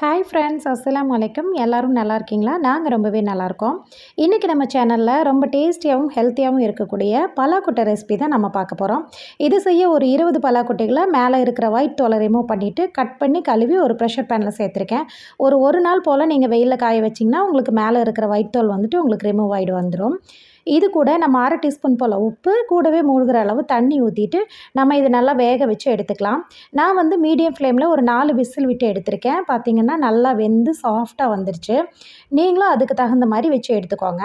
Hi friends அஸ்லாம் வலைக்கம் எல்லோரும் நல்லா இருக்கீங்களா? நாங்கள் ரொம்பவே நல்லாயிருக்கோம் இன்றைக்கி நம்ம சேனலில் ரொம்ப டேஸ்டியாகவும் ஹெல்த்தியாகவும் இருக்கக்கூடிய பலாக்குட்டை ரெசிபி தான் நம்ம பார்க்க போகிறோம் இது செய்ய ஒரு இருபது பலாக்குட்டைகளை மேலே இருக்கிற ஒயிட் தோலை ரிமூவ் பண்ணிவிட்டு கட் பண்ணி கழுவி ஒரு ப்ரெஷர் பேனில் சேர்த்துருக்கேன். ஒரு ஒரு நாள் போல் நீங்கள் வெயிலில் காய வச்சிங்கன்னா உங்களுக்கு மேலே இருக்கிற ஒயிட் தோல் வந்துட்டு உங்களுக்கு ரிமூவ் ஆகிடு வந்துடும் இது கூட நம்ம அரை டீஸ்பூன் போல் உப்பு கூடவே மூழ்கிற அளவு தண்ணி ஊற்றிட்டு நம்ம இது நல்லா வேக வச்சு எடுத்துக்கலாம். நான் வந்து மீடியம் ஃப்ளேமில் ஒரு நாலு விசில் விட்டு எடுத்திருக்கேன். பார்த்திங்கன்னா நல்லா வெந்து சாஃப்டாக வந்துருச்சு. நீங்களும் அதுக்கு தகுந்த மாதிரி வச்சு எடுத்துக்கோங்க.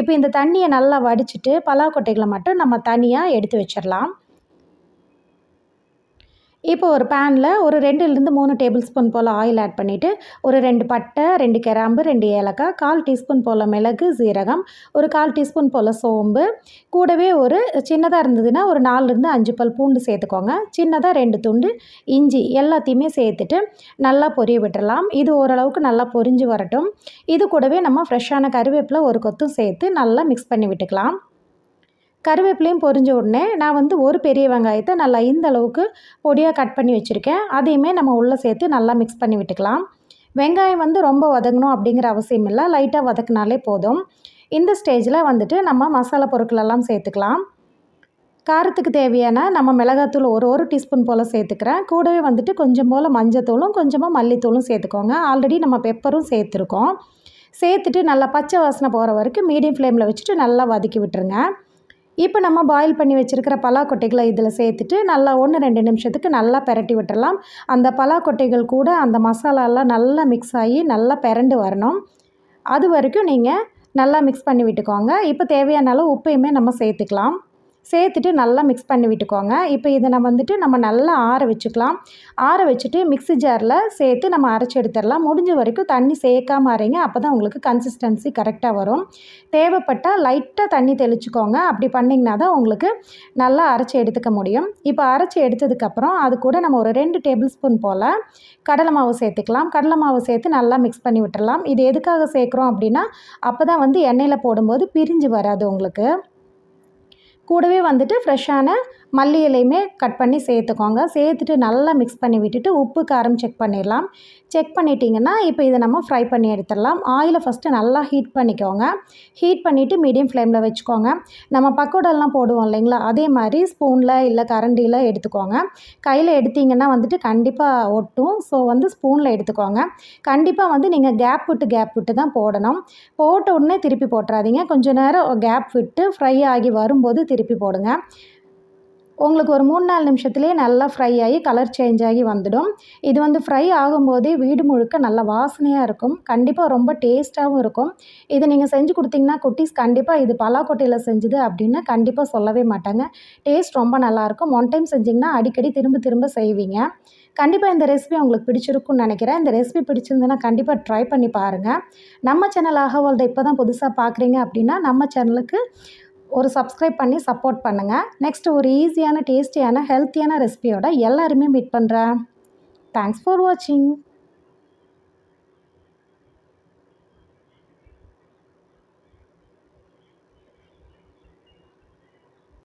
இப்போ இந்த தண்ணியை நல்லா வடிச்சிட்டு பலாக்கொட்டைகளை மட்டும் நம்ம தனியாக எடுத்து வச்சிடலாம். இப்போ ஒரு பேனில் ஒரு ரெண்டுலேருந்து மூணு டேபிள் ஸ்பூன் போல் ஆயில் ஆட் பண்ணிவிட்டு ஒரு ரெண்டு பட்டை ரெண்டு கிராம்பு ரெண்டு ஏலக்காய் கால் டீஸ்பூன் போல் மிளகு சீரகம் ஒரு கால் டீஸ்பூன் போல் சோம்பு கூடவே ஒரு சின்னதாக இருந்ததுன்னா ஒரு நாலுலேருந்து அஞ்சு பல் பூண்டு சேர்த்துக்கோங்க. சின்னதாக ரெண்டு துண்டு இஞ்சி எல்லாத்தையுமே சேர்த்துட்டு நல்லா பொரிய விட்டுடலாம் இது ஓரளவுக்கு நல்லா பொரிஞ்சு வரட்டும். இது கூடவே நம்ம ஃப்ரெஷ்ஷான கருவேப்பிலை ஒரு கொத்தும் சேர்த்து நல்லா மிக்ஸ் பண்ணி விட்டுக்கலாம். கருவேப்பிலையும் பொரிஞ்ச உடனே நான் வந்து ஒரு பெரிய வெங்காயத்தை நல்லா இந்த அளவுக்கு பொடியாக கட் பண்ணி வச்சுருக்கேன். அதையுமே நம்ம உள்ளே சேர்த்து நல்லா மிக்ஸ் பண்ணி விட்டுக்கலாம். வெங்காயம் வந்து ரொம்ப வதங்கணும் அப்படிங்கிற அவசியம் இல்லை. லைட்டாக வதக்கினாலே போதும். இந்த ஸ்டேஜில் வந்துட்டு நம்ம மசாலா பொருட்களெல்லாம் சேர்த்துக்கலாம். காரத்துக்கு தேவையான நம்ம மிளகாத்தூள் ஒரு ஒரு டீஸ்பூன் போல் சேர்த்துக்கிறேன். கூடவே வந்துட்டு கொஞ்சம் போல் மஞ்சத்தூளும் கொஞ்சமாக மல்லித்தூளும் சேர்த்துக்கோங்க. ஆல்ரெடி நம்ம பெப்பரும் சேர்த்துருக்கோம். சேர்த்துட்டு நல்லா பச்சை வாசனை போகிற வரைக்கும் மீடியம் ஃப்ளேமில் வச்சுட்டு நல்லா வதக்கி விட்டுருங்க. இப்போ நம்ம பாயில் பண்ணி வச்சுருக்கிற பலாக்கொட்டைகளை இதில் சேர்த்துட்டு நல்லா ஒன்று ரெண்டு நிமிஷத்துக்கு நல்லா பெரட்டி விட்டுடலாம். அந்த பலாக்கொட்டைகள் கூட அந்த மசாலாலாம் நல்லா மிக்ஸ் ஆகி நல்லா பெரண்டு வரணும். அது வரைக்கும் நீங்கள் நல்லா மிக்ஸ் பண்ணி விட்டுக்கோங்க. இப்போ தேவையான அளவு உப்பையுமே நம்ம சேர்த்துக்கலாம். சேர்த்துட்டு நல்லா மிக்ஸ் பண்ணி விட்டுக்கோங்க. இப்போ இதை நம்ம வந்துட்டு நம்ம நல்லா ஆற வச்சுக்கலாம். ஆற வச்சுட்டு மிக்ஸி ஜாரில் சேர்த்து நம்ம அரைச்சி எடுத்துடலாம். முடிஞ்ச வரைக்கும் தண்ணி சேர்க்காம அரைங்க. அப்போ தான் உங்களுக்கு கன்சிஸ்டன்சி கரெக்டாக வரும். தேவைப்பட்டால் லைட்டாக தண்ணி தெளிச்சுக்கோங்க. அப்படி பண்ணிங்கன்னா தான் உங்களுக்கு நல்லா அரைச்சி எடுத்துக்க முடியும். இப்போ அரைச்சி எடுத்ததுக்கப்புறம் அது கூட நம்ம ஒரு ரெண்டு டேபிள் ஸ்பூன் போல் கடலை மாவு சேர்த்துக்கலாம். கடலை மாவு சேர்த்து நல்லா மிக்ஸ் பண்ணி விட்டுடலாம். இது எதுக்காக சேர்க்குறோம் அப்படின்னா அப்போ தான் வந்து எண்ணெயில் போடும்போது பிரிஞ்சு வராது உங்களுக்கு. கூடவே வந்துட்டு ஃப்ரெஷ்ஷான மல்லி இலையுமே கட் பண்ணி சேர்த்துக்கோங்க. சேர்த்துட்டு நல்லா மிக்ஸ் பண்ணி விட்டுட்டு உப்பு காரம் செக் பண்ணிடலாம். செக் பண்ணிட்டீங்கன்னா இப்போ இதை நம்ம ஃப்ரை பண்ணி எடுத்துடலாம். ஆயிலை ஃபஸ்ட்டு நல்லா ஹீட் பண்ணிக்கோங்க. ஹீட் பண்ணிவிட்டு மீடியம் ஃப்ளேமில் வச்சுக்கோங்க. நம்ம பக்கோடெல்லாம் போடுவோம் இல்லைங்களா? அதே மாதிரி ஸ்பூனில் இல்லை கரண்டியில் எடுத்துக்கோங்க. கையில் எடுத்திங்கன்னா வந்துட்டு கண்டிப்பாக ஒட்டும். ஸோ வந்து ஸ்பூனில் எடுத்துக்கோங்க. கண்டிப்பாக வந்து நீங்கள் கேப் விட்டு கேப் விட்டு தான் போடணும். போட்ட உடனே திருப்பி போட்டுறாதீங்க. கொஞ்சம் நேரம் கேப் விட்டு ஃப்ரை ஆகி வரும்போது திருப்பி போடுங்க. உங்களுக்கு ஒரு மூணு நாலு நிமிஷத்துலேயே நல்லா ஃப்ரை ஆகி கலர் சேஞ்ச் ஆகி வந்துடும். இது வந்து ஃப்ரை ஆகும்போதே வீடு முழுக்க நல்ல வாசனையாக இருக்கும். கண்டிப்பாக ரொம்ப டேஸ்ட்டாகவும் இருக்கும். இதை நீங்கள் செஞ்சு கொடுத்தீங்கன்னா குட்டீஸ் கண்டிப்பாக இது பலாக்கொட்டையில் செஞ்சுது அப்படின்னு கண்டிப்பாக சொல்லவே மாட்டாங்க. டேஸ்ட் ரொம்ப நல்லாயிருக்கும் ஒன் டைம் செஞ்சிங்கன்னா அடிக்கடி திரும்ப திரும்ப செய்வீங்க. கண்டிப்பாக இந்த ரெசிபி உங்களுக்கு பிடிச்சிருக்குன்னு நினைக்கிறேன். இந்த ரெசிபி பிடிச்சிருந்ததுன்னா கண்டிப்பாக ட்ரை பண்ணி பாருங்கள் நம்ம சேனல் ஆகவால்தை இப்போ தான் புதுசாக பார்க்குறீங்க அப்படின்னா நம்ம சேனலுக்கு ஒரு சப்ஸ்கிரைப் பண்ணி சப்போர்ட் பண்ணுங்கள் நெக்ஸ்ட் ஒரு ஈஸியான டேஸ்டியான ஹெல்த்தியான ரெசிபியோட எல்லாருமே மீட் பண்ணுறேன் தேங்க்ஸ் ஃபார் வாட்சிங்